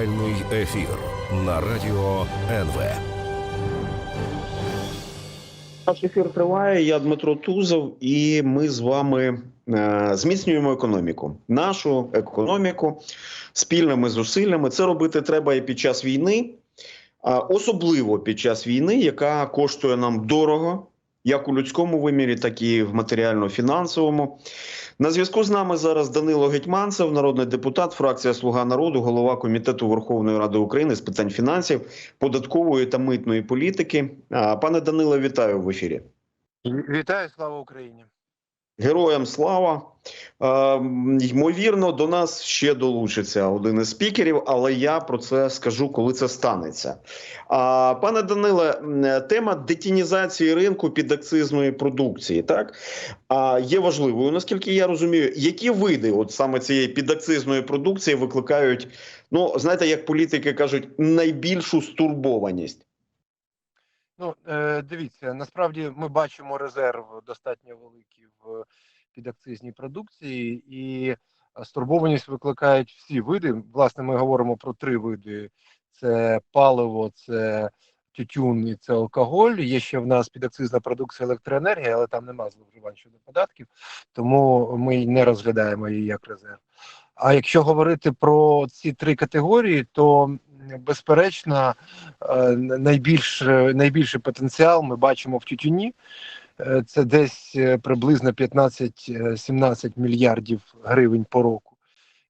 Альний ефір на радіо НВ. Наш ефір триває. Я Дмитро Тузов, і ми з вами е, зміцнюємо економіку. Нашу економіку спільними зусиллями. Це робити треба і під час війни, а особливо під час війни, яка коштує нам дорого, як у людському вимірі, так і в матеріально-фінансовому. На зв'язку з нами зараз Данило Гетьманцев, народний депутат, фракція Слуга народу, голова комітету Верховної Ради України з питань фінансів, податкової та митної політики. Пане Данило, вітаю в ефірі. Вітаю, слава Україні. Героям слава. Е, ймовірно, до нас ще долучиться один із спікерів, але я про це скажу, коли це станеться. А, пане Даниле, тема детінізації ринку підакцизної продукції, так а, є важливою, наскільки я розумію, які види от саме цієї підакцизної продукції викликають, ну знаєте, як політики кажуть, найбільшу стурбованість. Ну, е, дивіться, насправді ми бачимо резерв достатньо великий в підакцизній продукції, і е, стурбованість викликають всі види. Власне, ми говоримо про три види: це паливо, це тютюн і це алкоголь. Є ще в нас підакцизна продукція електроенергія, але там нема зловживань щодо податків, тому ми не розглядаємо її як резерв. А якщо говорити про ці три категорії, то безперечно е, найбільш, найбільший потенціал ми бачимо в тютюні. Е, Це десь е, приблизно 15-17 мільярдів гривень по року.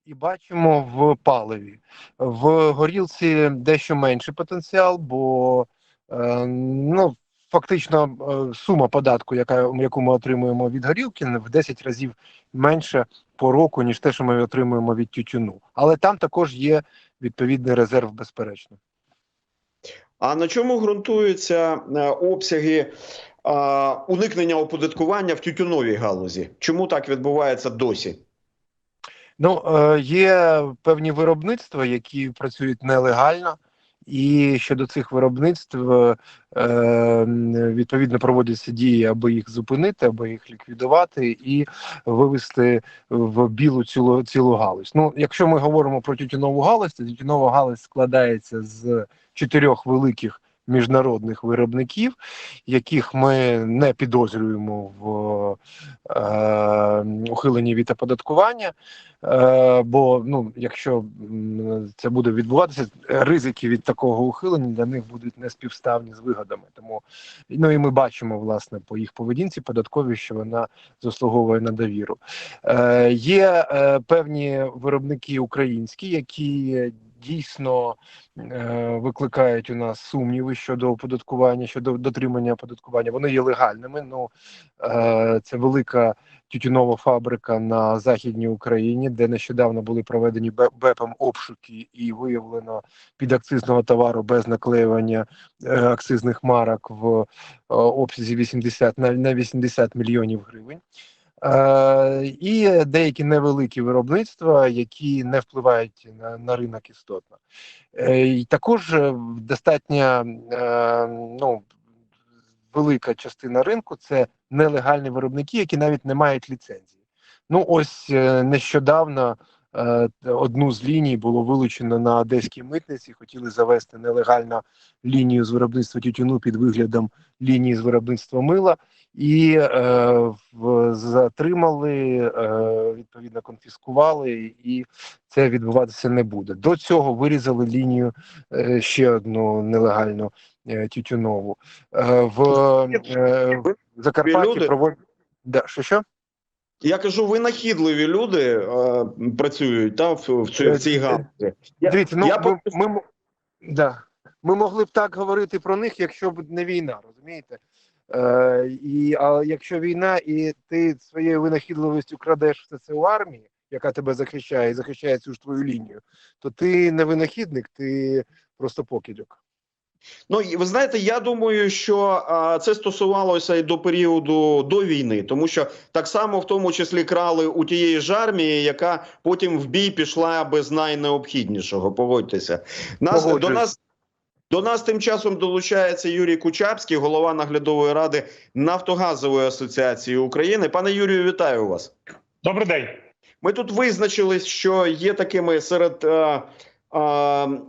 І бачимо в паливі. В горілці дещо менший потенціал, бо ну, фактично сума податку, яка, яку ми отримуємо від горілки, в 10 разів менше по року, ніж те, що ми отримуємо від тютюну. Але там також є відповідний резерв, безперечно. А на чому ґрунтуються е, обсяги а, уникнення оподаткування в тютюновій галузі? Чому так відбувається досі? Ну, е, є певні виробництва, які працюють нелегально, і щодо цих виробництв е, відповідно проводяться дії, аби їх зупинити, аби їх ліквідувати і вивести в білу цілу цілу галузь. Ну, якщо ми говоримо про тютюнову галузь, то тютюнова галузь складається з чотирьох великих міжнародних виробників, яких ми не підозрюємо в е, ухиленні від оподаткування. Е, бо ну, якщо це буде відбуватися, ризики від такого ухилення для них будуть неспівставні з вигодами. Тому ну і ми бачимо власне по їх поведінці податкові, що вона заслуговує на довіру. Е, є е, певні виробники українські, які дійсно е, викликають у нас сумніви щодо оподаткування, щодо дотримання оподаткування. Вони є легальними. Ну е, це велика тютюнова фабрика на західній Україні, де нещодавно були проведені Бе- БЕПом обшуки і виявлено підакцизного товару без наклеювання е, акцизних марок в обсязі 80 на, на 80 мільйонів гривень. Е, і деякі невеликі виробництва, які не впливають на, на ринок істотно. Е, і також е, достатньо ну, велика частина ринку це нелегальні виробники, які навіть не мають ліцензії. Ну ось нещодавно одну з ліній було вилучено на одеській митниці. Хотіли завести нелегально лінію з виробництва тютюну під виглядом лінії з виробництва мила, і е, в, затримали, е, відповідно конфіскували, і це відбуватися не буде. До цього вирізали лінію е, ще одну нелегальну е, тютюнову. Е, в е, в Закарпатті проводять. Да, що що? Я кажу, винахідливі люди е, працюють та, в, в, цій- в цій галузі. Дивіться, ну я ми, ми, м- да. ми могли б так говорити про них, якщо б не війна, розумієте? Е, і, а якщо війна, і ти своєю винахідливістю крадеш все це у армії, яка тебе захищає і захищає цю ж твою лінію, то ти не винахідник, ти просто покидьок. Ну і ви знаєте, я думаю, що а, це стосувалося і до періоду до війни, тому що так само, в тому числі, крали у тієї ж армії, яка потім в бій пішла без найнеобхіднішого. Погодьтеся, нас до нас. До нас тим часом долучається Юрій Кучапський, голова наглядової ради Нафтогазової асоціації України. Пане Юрію, вітаю вас. Добрий день. Ми тут визначились, що є такими серед е, е,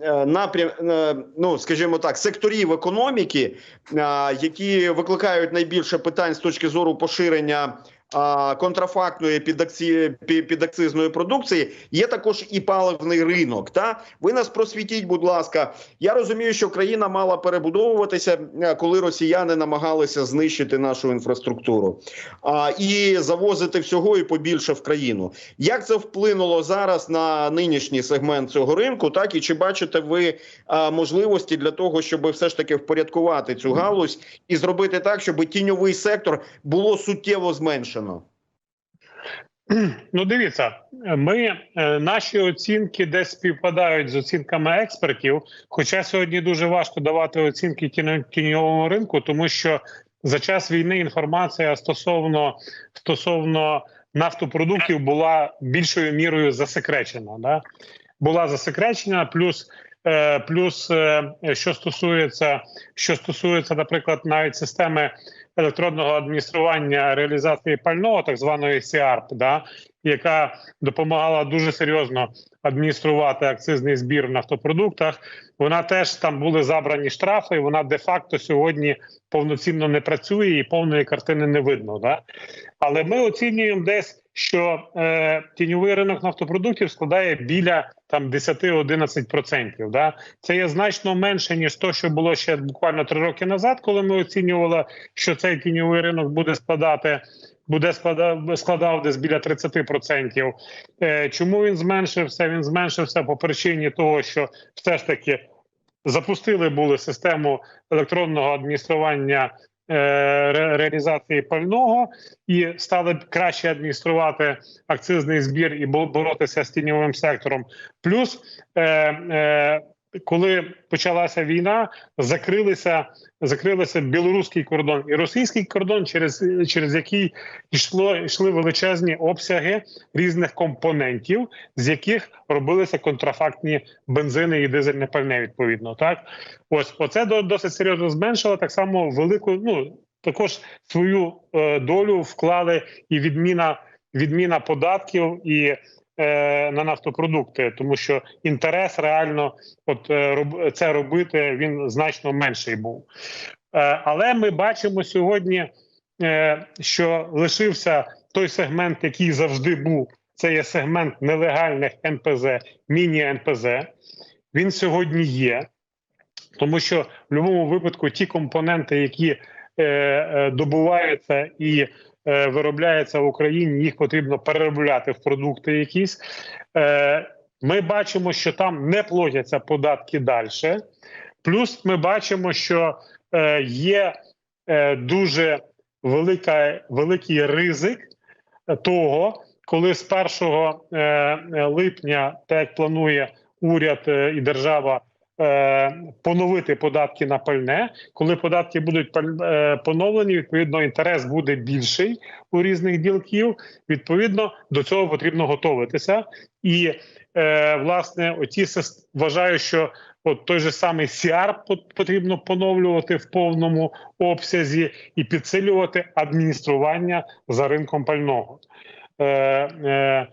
е, напрям, е, ну скажімо так, секторів економіки, е, які викликають найбільше питань з точки зору поширення. Е, Контрафактної підакцизної продукції є також і паливний ринок. Та ви нас просвітіть, будь ласка. Я розумію, що країна мала перебудовуватися, е, коли росіяни намагалися знищити нашу інфраструктуру а, і завозити всього і побільше в країну. Як це вплинуло зараз на нинішній сегмент цього ринку? Так і чи бачите ви а, можливості для того, щоб все ж таки впорядкувати цю галузь і зробити так, щоб тіньовий сектор було суттєво зменшено? Ну, дивіться, ми е, наші оцінки десь співпадають з оцінками експертів. Хоча сьогодні дуже важко давати оцінки тіньовому ринку, тому що за час війни інформація стосовно стосовно нафтопродуктів була більшою мірою засекречена. Да? Була засекречена, плюс. е, Плюс, е, що стосується, що стосується, наприклад, навіть системи електронного адміністрування реалізації пального, так званої СІАРП, да, яка допомагала дуже серйозно адмініструвати акцизний збір в нафтопродуктах. Вона теж там були забрані штрафи. і Вона де-факто сьогодні повноцінно не працює і повної картини не видно. Да? Але ми оцінюємо десь, що е, тіньовий ринок нафтопродуктів складає біля там 10-11%. Да? Це є значно менше ніж то, що було ще буквально три роки назад, коли ми оцінювали, що цей тіньовий ринок буде складати. Буде складав, складав десь біля 30%. Е, чому він зменшився? Він зменшився по причині того, що все ж таки запустили були систему електронного адміністрування реалізації пального і стали краще адмініструвати акцизний збір і бо- боротися з тіньовим сектором. Плюс, е, е, коли почалася війна, закрилися закрилися білоруський кордон і російський кордон, через через який йшло йшли величезні обсяги різних компонентів, з яких робилися контрафактні бензини і дизельне пальне. Відповідно, так ось оце до- досить серйозно зменшило так само велику. Ну також свою е, долю вклали і відміна відміна податків і. Е, На нафтопродукти, тому що інтерес реально, от е, це робити, він значно менший був. Е, Але ми бачимо сьогодні, що лишився той сегмент, який завжди був. Це є сегмент нелегальних НПЗ, міні-НПЗ. Він сьогодні є, тому що в будь-якому випадку ті компоненти, які е, добуваються і е, виробляються в Україні, їх потрібно переробляти в продукти якісь. Е, ми бачимо, що там не платяться податки далі. Плюс ми бачимо, що е, є дуже велика, великий ризик того, коли з 1 е, липня, так як планує уряд і держава. Е, Поновити податки на пальне, коли податки будуть е, поновлені, відповідно інтерес буде більший у різних ділків. Відповідно, до цього потрібно готуватися. І е, власне, оті вважаю, що от той же самий CR пот- потрібно поновлювати в повному обсязі і підсилювати адміністрування за ринком пального. Е,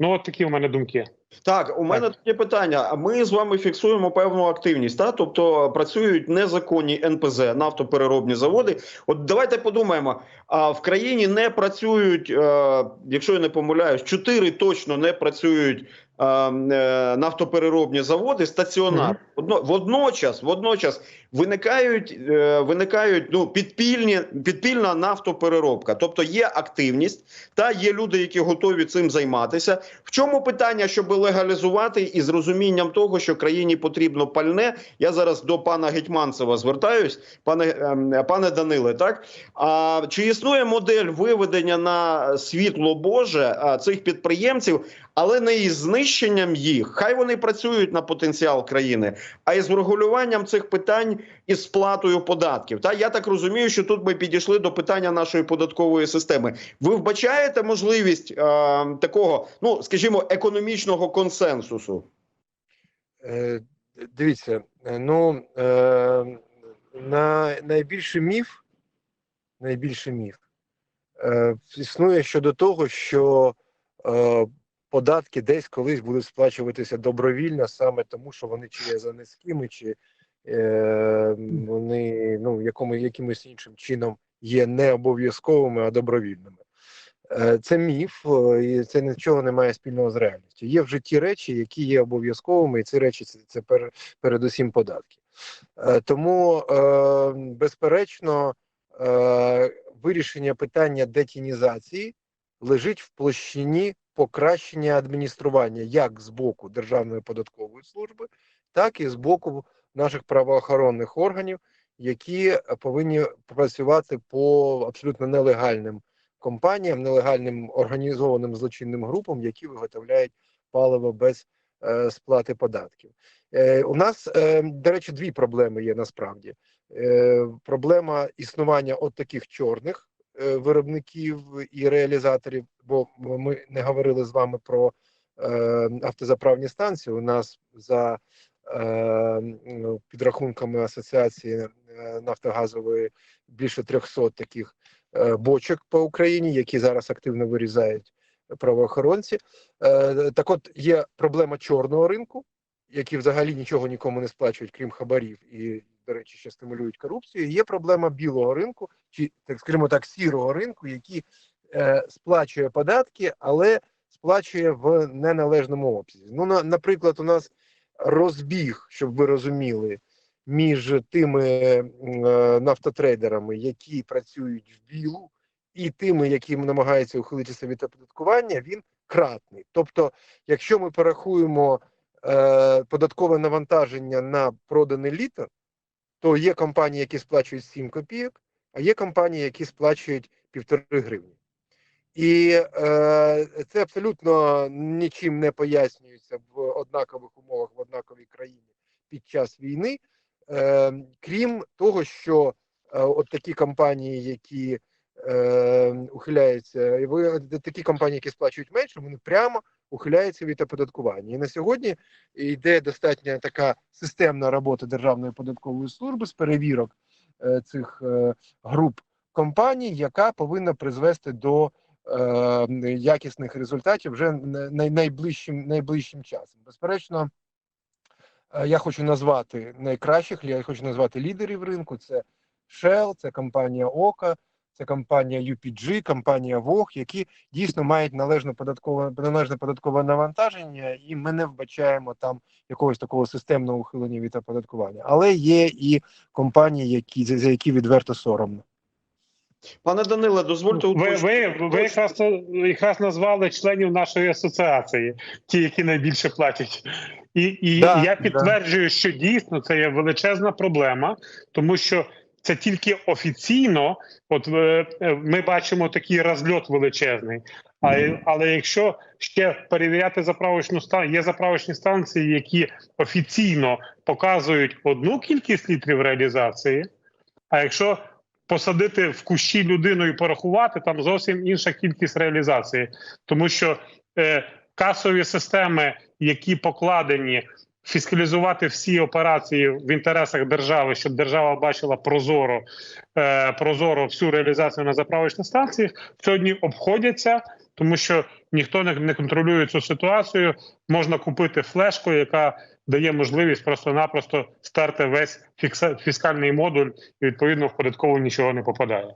ну, от такі у мене думки. Так, у мене таке питання. А Ми з вами фіксуємо певну активність, та тобто працюють незаконні НПЗ, нафтопереробні заводи. От давайте подумаємо: а в країні не працюють, е, якщо я не помиляюсь, чотири точно не працюють. Е, Нафтопереробні заводи стаціонар. Одно, водночас, водночас виникають, е, виникають ну, підпільні, підпільна нафтопереробка. Тобто є активність, та є люди, які готові цим займатися. В чому питання, щоб легалізувати і з розумінням того, що країні потрібно пальне? Я зараз до пана Гетьманцева звертаюсь, пане ем, пане Даниле. Так а чи існує модель виведення на світло Боже цих підприємців, але не із знищенням їх? Хай вони працюють на потенціал країни, а із врегулюванням цих питань із сплатою податків. Та я так розумію, що тут ми підійшли до питання нашої податкової системи. Ви вбачаєте можливість е, такого, ну скажімо, економічного консенсусу? Е, Дивіться, е, ну е, на найбільший міф, найбільший міф е, існує щодо того, що е, податки десь колись будуть сплачуватися добровільно, саме тому, що вони чи є за низькими, чи е, вони ну, якому, якимось іншим чином є не обов'язковими, а добровільними. Е, Це міф, е, і це нічого не має спільного з реальністю. Є в житті речі, які є обов'язковими, і ці речі це, це пер, передусім податки. Е, Тому, е, безперечно, е, вирішення питання детінізації лежить в площині покращення адміністрування як з боку Державної податкової служби, так і з боку наших правоохоронних органів, які повинні працювати по абсолютно нелегальним компаніям, нелегальним організованим злочинним групам, які виготовляють паливо без е, сплати податків. Е, у нас, е, до речі, дві проблеми є насправді. Е, проблема існування от таких чорних виробників і реалізаторів, бо ми не говорили з вами про е, автозаправні станції. У нас за е, ну, підрахунками асоціації е, нафтогазової більше 300 таких е, бочок по Україні, які зараз активно вирізають правоохоронці. Е, так, от є проблема чорного ринку, які взагалі нічого нікому не сплачують, крім хабарів, і, до речі, ще стимулюють корупцію. Є проблема білого ринку, чи так скажімо так, сірого ринку, який е, сплачує податки, але сплачує в неналежному обсязі. Ну, на, наприклад, у нас розбіг, щоб ви розуміли, між тими е, нафтотрейдерами, які працюють в білу, і тими, які намагаються ухилитися від оподаткування, він кратний. Тобто, якщо ми порахуємо е, податкове навантаження на проданий літр, то є компанії, які сплачують 7 копійок, а є компанії, які сплачують півтори гривні. І е, це абсолютно нічим не пояснюється в однакових умовах в однаковій країні під час війни, е, крім того, що е, от такі компанії, які е, ухиляються, такі компанії, які сплачують менше, вони прямо ухиляються від оподаткування. І на сьогодні йде достатньо така системна робота Державної податкової служби з перевірок е, цих е, груп компаній, яка повинна призвести до е, якісних результатів вже найближчим, найближчим часом. Безперечно, я хочу назвати найкращих, я хочу назвати лідерів ринку. Це Shell, це компанія Ока, це компанія UPG, компанія Вог, які дійсно мають належне податкове належне податкове навантаження, і ми не вбачаємо там якогось такого системного ухилення від оподаткування. Але є і компанії, які за за які відверто соромно. Пане Даниле, дозвольте Ви, ви, ви якраз, якраз назвали членів нашої асоціації, ті, які найбільше платять. І, і Да, я да. підтверджую, що дійсно це є величезна проблема, тому що це тільки офіційно, от е, е, ми бачимо такий розльот величезний. А, але якщо ще перевіряти заправочну станцію, є заправочні станції, які офіційно показують одну кількість літрів реалізації, а якщо посадити в кущі людину і порахувати, там зовсім інша кількість реалізації, тому що е, касові системи, які покладені фіскалізувати всі операції в інтересах держави, щоб держава бачила прозоро, е, прозоро всю реалізацію на заправочних станціях, сьогодні обходяться, тому що ніхто не, не контролює цю ситуацію. Можна купити флешку, яка дає можливість просто-напросто стерти весь фіскальний модуль, і відповідно в податкову нічого не попадає.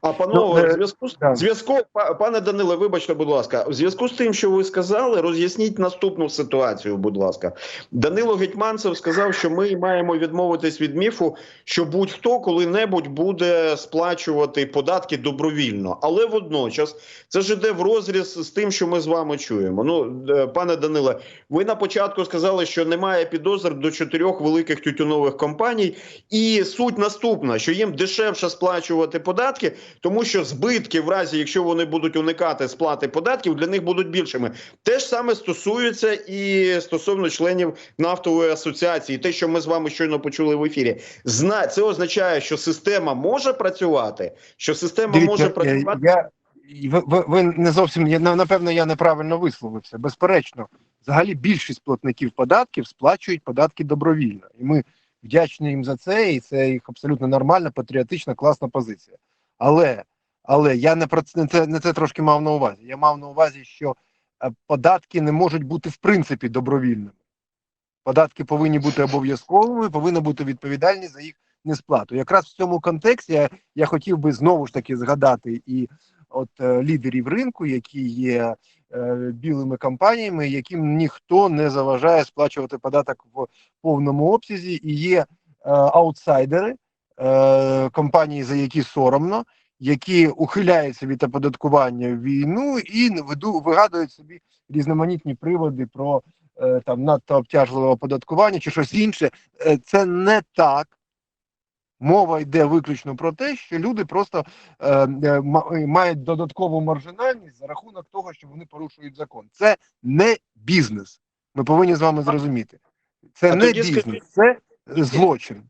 А панове, Ну, е, в зв'язку з да. зв'язку, пане Даниле, вибачте, будь ласка, в зв'язку з тим, що ви сказали, роз'ясніть наступну ситуацію, будь ласка. Данило Гетьманцев сказав, що ми маємо відмовитись від міфу, що будь-хто коли-небудь буде сплачувати податки добровільно, але водночас це ж іде в розріз з тим, що ми з вами чуємо. Ну, е, пане Даниле, ви на початку сказали, що немає підозр до чотирьох великих тютюнових компаній, і суть наступна: що їм дешевше сплачувати податки, тому що збитки, в разі якщо вони будуть уникати сплати податків, для них будуть більшими. Те ж саме стосується і стосовно членів нафтової асоціації. Те, що ми з вами щойно почули в ефірі, зна це означає, що система може працювати, що система може е, працювати. я, ви, ви, ви не зовсім я, напевно, я неправильно висловився. Безперечно, взагалі більшість платників податків сплачують податки добровільно, і ми вдячні їм за це, і це їх абсолютно нормальна, патріотична, класна позиція. Але, але я не про це не це, не це трошки мав на увазі. Я мав на увазі, що е, податки не можуть бути в принципі добровільними. Податки повинні бути обов'язковими, повинна бути відповідальність за їх несплату. Якраз в цьому контексті я, я хотів би знову ж таки згадати і от е, лідерів ринку, які є е, білими компаніями, яким ніхто не заважає сплачувати податок в повному обсязі, і є е, аутсайдери е, компанії, за які соромно, які ухиляються від оподаткування війну і веду, вигадують собі різноманітні приводи про е, там надто обтяжливе оподаткування чи щось інше. Е, це не так. Мова йде виключно про те, що люди просто е, мають додаткову маржинальність за рахунок того, що вони порушують закон. Це не бізнес. Ми повинні з вами зрозуміти. Це А не бізнес, скажіть- це злочин.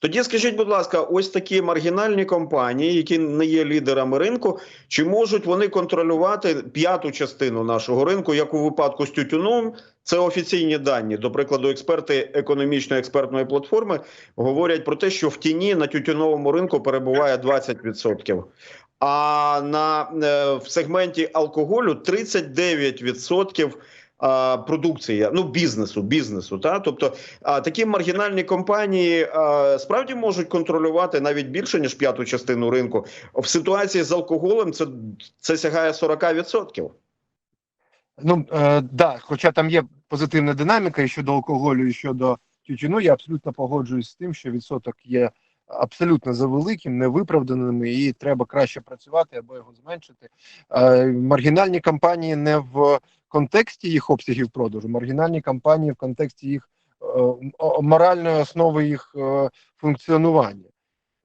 Тоді скажіть, будь ласка, ось такі маргінальні компанії, які не є лідерами ринку, чи можуть вони контролювати п'яту частину нашого ринку, як у випадку з тютюном? Це офіційні дані. До прикладу, експерти економічної експертної платформи говорять про те, що в тіні на тютюновому ринку перебуває 20%. А на е, в сегменті алкоголю 39% а, продукції, ну бізнесу, бізнесу. Та тобто а, такі маргінальні компанії а, справді можуть контролювати навіть більше ніж п'яту частину ринку. В ситуації з алкоголем це, це сягає 40%. Ну е, да, хоча там є позитивна динаміка і щодо алкоголю, і щодо тютюну, я абсолютно погоджуюсь з тим, що відсоток є абсолютно завеликим, невиправданим, і треба краще працювати або його зменшити. Е, маргінальні компанії не в контексті їх обсягів продажу, маргінальні компанії в контексті їх е, моральної основи їх е, функціонування,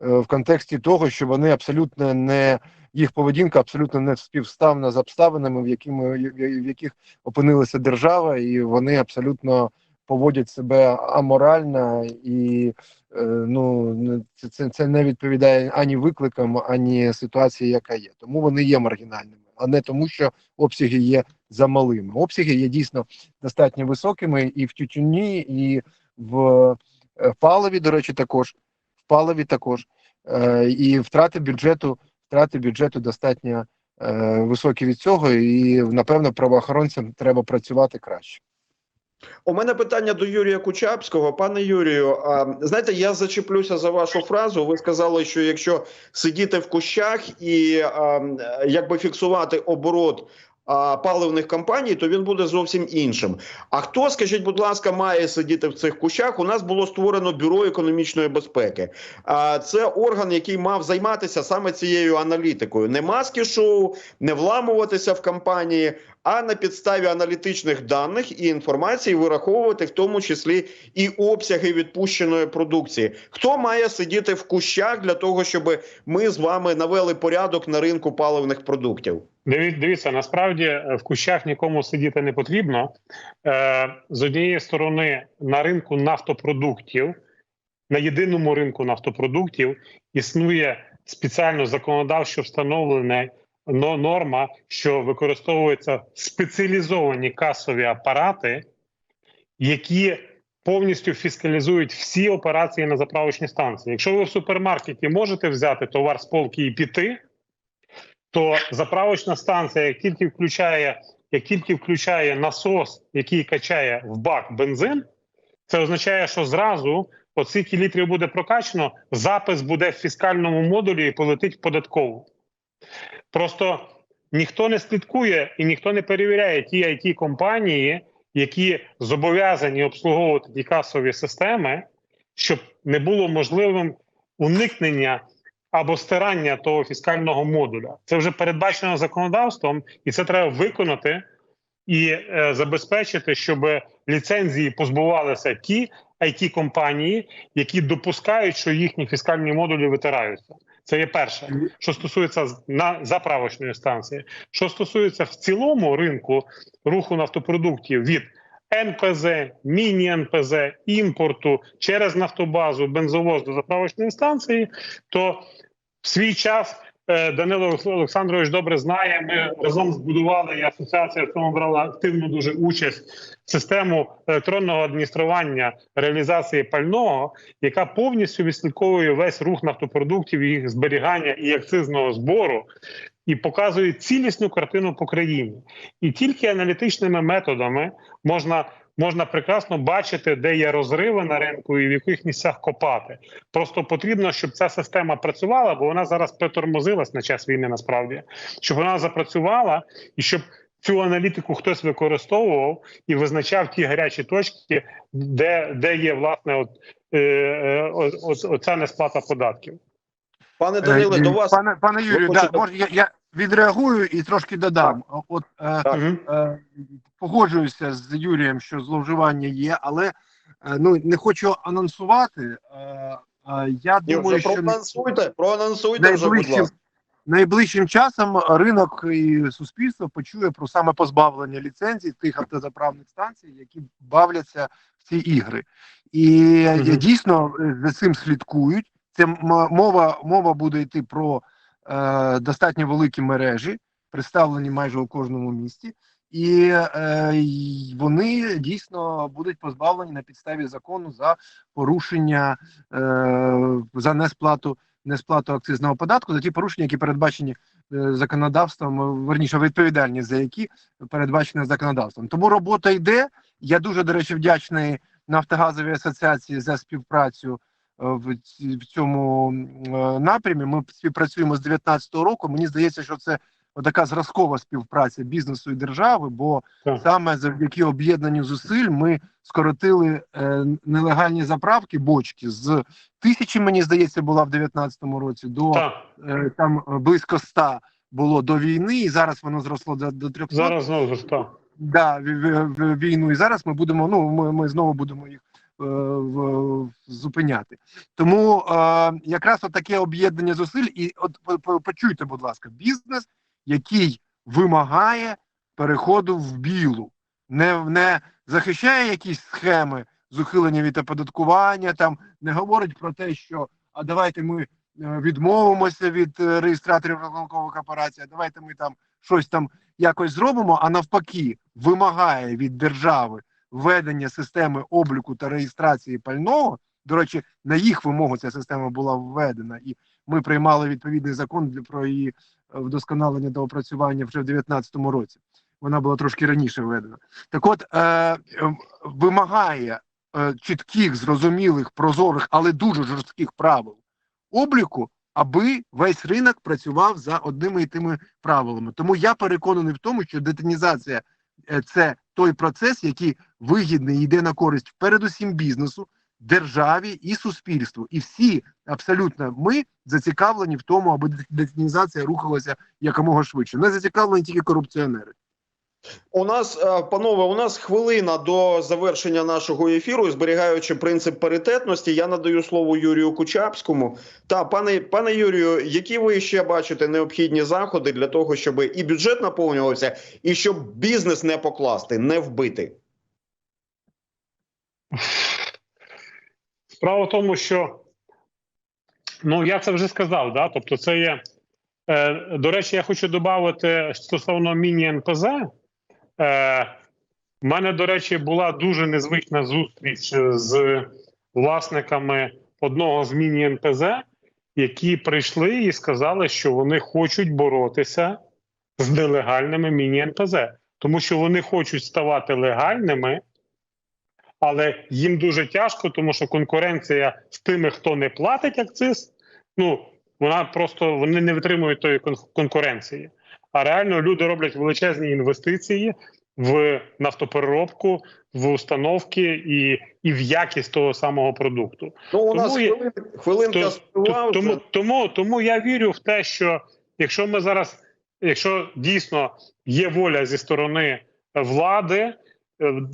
е, в контексті того, що вони абсолютно не їх поведінка абсолютно не співставна з обставинами, в якими в яких опинилася держава, і вони абсолютно поводять себе аморально і ну це, це, це не відповідає ані викликам, ані ситуації, яка є. Тому вони є маргінальними, а не тому, що обсяги є замалими. Обсяги є дійсно достатньо високими і в тютюні, і в е, паливі, до речі, також в паливі також. Е, і втрати бюджету, втрати бюджету достатньо е, високі від цього, і напевно правоохоронцям треба працювати краще. У мене питання до Юрія Кучапського. Пане Юрію, а, знаєте, я зачеплюся за вашу фразу. Ви сказали, що якщо сидіти в кущах і якби фіксувати оборот. Паливних компаній, то він буде зовсім іншим. А хто, скажіть, будь ласка, має сидіти в цих кущах? У нас було створено бюро економічної безпеки. Це орган, який мав займатися саме цією аналітикою. Не маски шоу, не вламуватися в компанії, а на підставі аналітичних даних і інформації вираховувати в тому числі і обсяги відпущеної продукції. Хто має сидіти в кущах для того, щоб ми з вами навели порядок на ринку паливних продуктів? Диві- Дивіться, насправді е, в кущах нікому сидіти не потрібно. Е, З однієї сторони, на ринку нафтопродуктів, на єдиному ринку нафтопродуктів існує спеціально законодавчо встановлена норма, що використовуються спеціалізовані касові апарати, які повністю фіскалізують всі операції на заправочній станції. Якщо ви в супермаркеті можете взяти товар з полки і піти, то заправочна станція, як тільки включає, як тільки включає насос, який качає в бак бензин, це означає, що зразу оці літрів буде прокачано, запис буде в фіскальному модулі і полетить в податкову. Просто ніхто не слідкує і ніхто не перевіряє ті it компанії, які зобов'язані обслуговувати ті касові системи, щоб не було можливим уникнення або стирання того фіскального модуля. Це вже передбачено законодавством, і це треба виконати і е, забезпечити, щоб ліцензії позбувалися ті it компанії, які допускають, що їхні фіскальні модулі витираються. Це є перше, що стосується на заправочної станції. Що стосується в цілому ринку руху нафтопродуктів від НПЗ, міні-НПЗ, імпорту через нафтобазу, бензовоз до заправочної станції, то в свій час е, Данило Олександрович добре знає. Ми разом збудували і асоціація в цьому брала активну дуже участь систему електронного адміністрування реалізації пального, яка повністю відслідковує весь рух нафтопродуктів, їх зберігання і акцизного збору. і показує цілісну картину по країні. І тільки аналітичними методами можна. Можна прекрасно бачити, де є розриви на ринку і в яких місцях копати. Просто потрібно, щоб ця система працювала, бо вона зараз притормозилась на час війни. Насправді, щоб вона запрацювала і щоб цю аналітику хтось використовував і визначав ті гарячі точки, де де є власне от, е, е, оця несплата податків. Пане Даниле, Е, до вас пане пане Юрію, да, я, я відреагую і трошки додам. От е, е, погоджуюся з Юрієм, що зловживання є, але е, ну не хочу анонсувати. Е, е, я Ні, думаю, що проанонсуйте, проанонсуйте вже, будь найближчим, ласка. найближчим часом ринок і суспільство почує про саме позбавлення ліцензій тих автозаправних станцій, які бавляться в ці ігри. І Мгм. дійсно е, за цим слідкують. Це мова, мова буде йти про е, достатньо великі мережі, представлені майже у кожному місті. І е, вони дійсно будуть позбавлені на підставі закону за порушення е, за несплату несплату акцизного податку за ті порушення, які передбачені законодавством, верніше відповідальність за які передбачені законодавством. Тому робота йде. Я дуже до речі вдячний Нафтогазовій асоціації за співпрацю в, цьому е, напрямі. Ми співпрацюємо з 2019 року. Мені здається, що це така зразкова співпраця бізнесу і держави, бо Так. саме завдяки об'єднанню зусиль ми скоротили е, нелегальні заправки бочки з тисячі, мені здається, була в 2019 році до Так, е, там е, близько 100 було до війни, і зараз воно зросло до, до 300. зараз знову. Да, в, в, в війну. І зараз ми будемо. Ну ми, ми знову будемо їх зупиняти. Тому е, якраз таке об'єднання зусиль, і от по- по- почуйте, будь ласка, бізнес, який вимагає переходу в білу, не, не захищає якісь схеми з ухилення від оподаткування, там не говорить про те, що а давайте ми е, відмовимося від е, реєстраторів рахункових операцій, давайте ми там щось там якось зробимо, а навпаки, вимагає від держави введення системи обліку та реєстрації пального. До речі, на їх вимогу ця система була введена, і ми приймали відповідний закон для про її е, вдосконалення та опрацювання вже в 2019 році. Вона була трошки раніше введена. Так, от е, е, вимагає е, чітких, зрозумілих, прозорих, але дуже жорстких правил обліку, аби весь ринок працював за одними і тими правилами. Тому я переконаний в тому, що детонізація е, це той процес, який вигідний йде на користь передусім бізнесу, державі і суспільству. І всі абсолютно ми зацікавлені в тому, аби детінізація рухалася якомога швидше. Не зацікавлені тільки корупціонери. У нас, е, панове, у нас хвилина до завершення нашого ефіру. Зберігаючи принцип паритетності, я надаю слово Юрію Кучапському. Та пане пане Юрію, які ви ще бачите необхідні заходи для того, щоб і бюджет наповнювався, і щоб бізнес не покласти, не вбити? Справа в тому, що ну я це вже сказав, да? тобто, це є. Е, до речі, я хочу додати стосовно міні-НПЗ. Е, в мене, до речі, була дуже незвична зустріч з власниками одного з міні-НПЗ, які прийшли і сказали, що вони хочуть боротися з нелегальними міні-НПЗ, тому що вони хочуть ставати легальними, але їм дуже тяжко, тому що конкуренція з тими, хто не платить акциз, ну вона просто вони не витримують тої конкуренції. А реально люди роблять величезні інвестиції в нафтопереробку, в установки і, і в якість того самого продукту. Ну у Тому нас є- хвилин, хвилинка То- Тому, вже. тому, тому я вірю в те, що якщо ми зараз, якщо дійсно є воля зі сторони влади, е,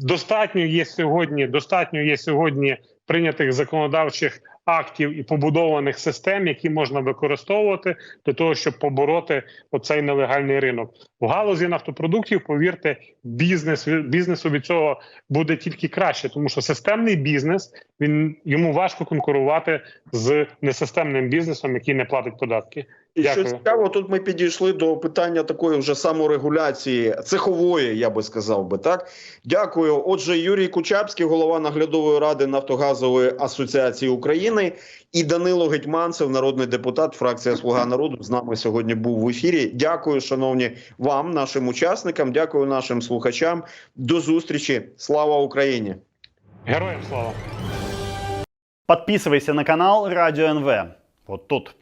достатньо є сьогодні, достатньо є сьогодні прийнятих законодавчих актів і побудованих систем, які можна використовувати для того, щоб побороти оцей нелегальний ринок. В галузі нафтопродуктів, повірте, бізнес бізнесу від цього буде тільки краще, тому що системний бізнес він йому важко конкурувати з несистемним бізнесом, який не платить податки. І що цікаво, тут ми підійшли до питання такої вже саморегуляції цехової, я би сказав би так. Дякую. Отже, Юрій Кучапський, голова наглядової ради Нафтогазової асоціації України. України. І Данило Гетьманцев, народний депутат, фракція Слуга народу, з нами сьогодні був в ефірі. Дякую, шановні вам, нашим учасникам. Дякую нашим слухачам. До зустрічі. Слава Україні! Героям слава! Подписывайся на канал Радио НВ. Вот тут.